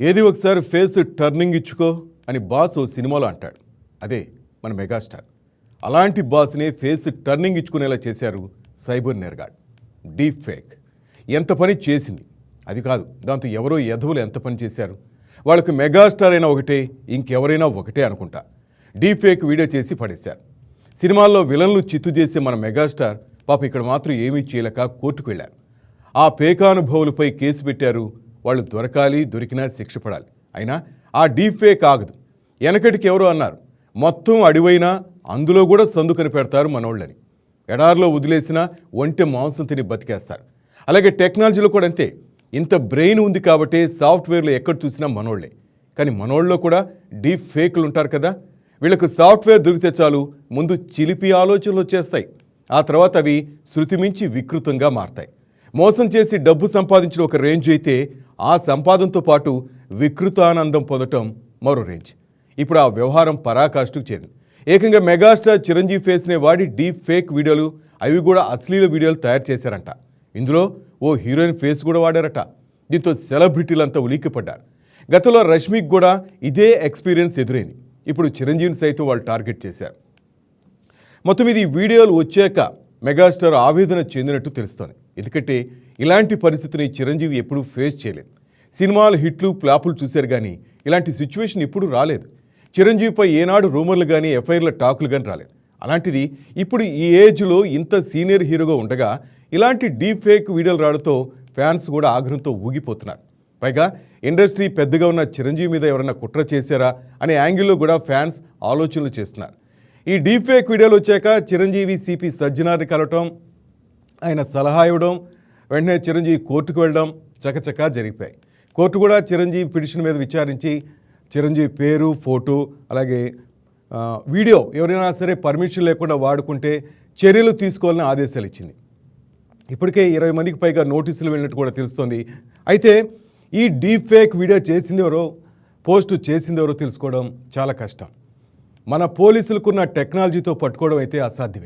ఏది ఒకసారి face turning ఇచ్చుకో అని బాస్ ఓ సినిమాలో అంటాడు. అదే మన మెగాస్టార్. అలాంటి బాస్నే ఫేస్ టర్నింగ్ ఇచ్చుకునేలా చేశారు సైబర్ నెర్గాడ్. Deep fake. ఎంత పని చేసింది? అది కాదు దాంతో ఎవరో యధవులు ఎంత పని చేశారు? వాళ్ళకు మెగాస్టార్ అయినా ఒకటే ఇంకెవరైనా ఒకటే అనుకుంటా. డీప్ ఫేక్ వీడియో చేసి పడేశారు. సినిమాల్లో విలన్లు చిత్తు చేసే మన మెగాస్టార్ పాప ఇక్కడ మాత్రం ఏమీ చేయలేక కోర్టుకు వెళ్ళారు. ఆ పేకానుభవులపై కేసు పెట్టారు వాళ్ళు దొరకాలి దొరికినా శిక్ష పడాలి. అయినా ఆ డీప్ ఫేక్ ఆగదు. వెనకటికి ఎవరో అన్నారు మొత్తం అడివైనా అందులో కూడా సందు కనిపెడతారు మనోళ్ళని. ఎడారిలో వదిలేసిన ఒంటె మాంసం తిని బతికేస్తారు. అలాగే టెక్నాలజీలో కూడా అంతే. ఇంత బ్రెయిన్ ఉంది కాబట్టి సాఫ్ట్వేర్లో ఎక్కడ చూసినా మనోళ్ళే. కానీ మనోళ్ళలో కూడా డీప్ ఫేక్లు ఉంటారు కదా. వీళ్ళకు సాఫ్ట్వేర్ దొరికితే చాలు ముందు చిలిపి ఆలోచనలు వచ్చేస్తాయి. ఆ తర్వాత అవి శృతిమించి వికృతంగా మారతాయి. మోసం చేసి డబ్బు సంపాదించడం ఒక రేంజ్ అయితే ఆ సంపాదనతో పాటు వికృతానందం పొందటం మరో రేంజ్. ఇప్పుడు ఆ వ్యవహారం పరాకాష్ఠకు చేరింది. ఏకంగా మెగాస్టార్ చిరంజీవి ఫేస్నే వాడి డీప్ ఫేక్ వీడియోలు అవి కూడా అశ్లీల వీడియోలు తయారు చేశారంట. ఇందులో ఓ హీరోయిన్ ఫేస్ కూడా వాడారట. దీంతో సెలబ్రిటీలంతా ఉలిక్కిపడ్డారు. గతంలో రష్మికి కూడా ఇదే ఎక్స్పీరియన్స్ ఎదురైంది. ఇప్పుడు చిరంజీవిని సైతం వాళ్ళు టార్గెట్ చేశారు. మొత్తం ఇది వీడియోలు వచ్చాక మెగాస్టార్ ఆవేదన చెందినట్టు తెలుస్తోంది. ఎందుకంటే ఇలాంటి పరిస్థితిని చిరంజీవి ఎప్పుడూ ఫేస్ చేయలేదు. సినిమాలు హిట్లు ఫ్లాపులు చూశారు కానీ ఇలాంటి సిచ్యువేషన్ ఎప్పుడూ రాలేదు. చిరంజీవిపై ఏనాడు రూమర్లు కానీ ఎఫ్ఐఆర్ల టాకులు కానీ రాలేదు. అలాంటిది ఇప్పుడు ఈ ఏజ్లో ఇంత సీనియర్ హీరోగా ఉండగా ఇలాంటి డీప్ ఫేక్ వీడియోలు రావడంతో ఫ్యాన్స్ కూడా ఆగ్రహంతో ఊగిపోతున్నారు. పైగా ఇండస్ట్రీ పెద్దగా ఉన్న చిరంజీవి మీద ఎవరైనా కుట్ర చేశారా అనే యాంగిల్లో కూడా ఫ్యాన్స్ ఆలోచనలు చేస్తున్నారు. ఈ డీప్ ఫేక్ వీడియోలు వచ్చాక చిరంజీవి సిపి సజ్జనార్ని కలవటం ఆయన సలహా ఇవ్వడం వెంటనే చిరంజీవి కోర్టుకు వెళ్ళడం చకచకా జరిగిపోయాయి. కోర్టు కూడా చిరంజీవి పిటిషన్ మీద విచారించి చిరంజీవి పేరు ఫోటో అలాగే వీడియో ఎవరైనా సరే పర్మిషన్ లేకుండా వాడుకుంటే చర్యలు తీసుకోవాలని ఆదేశాలు ఇచ్చింది. ఇప్పటికే ఇరవై మందికి పైగా నోటీసులు వెళ్ళినట్టు కూడా తెలుస్తోంది. అయితే ఈ డీప్ ఫేక్ వీడియో చేసింది ఎవరో పోస్ట్ చేసింది ఎవరో తెలుసుకోవడం చాలా కష్టం. మన పోలీసులకున్న టెక్నాలజీతో పట్టుకోవడం అయితే అసాధ్యమే.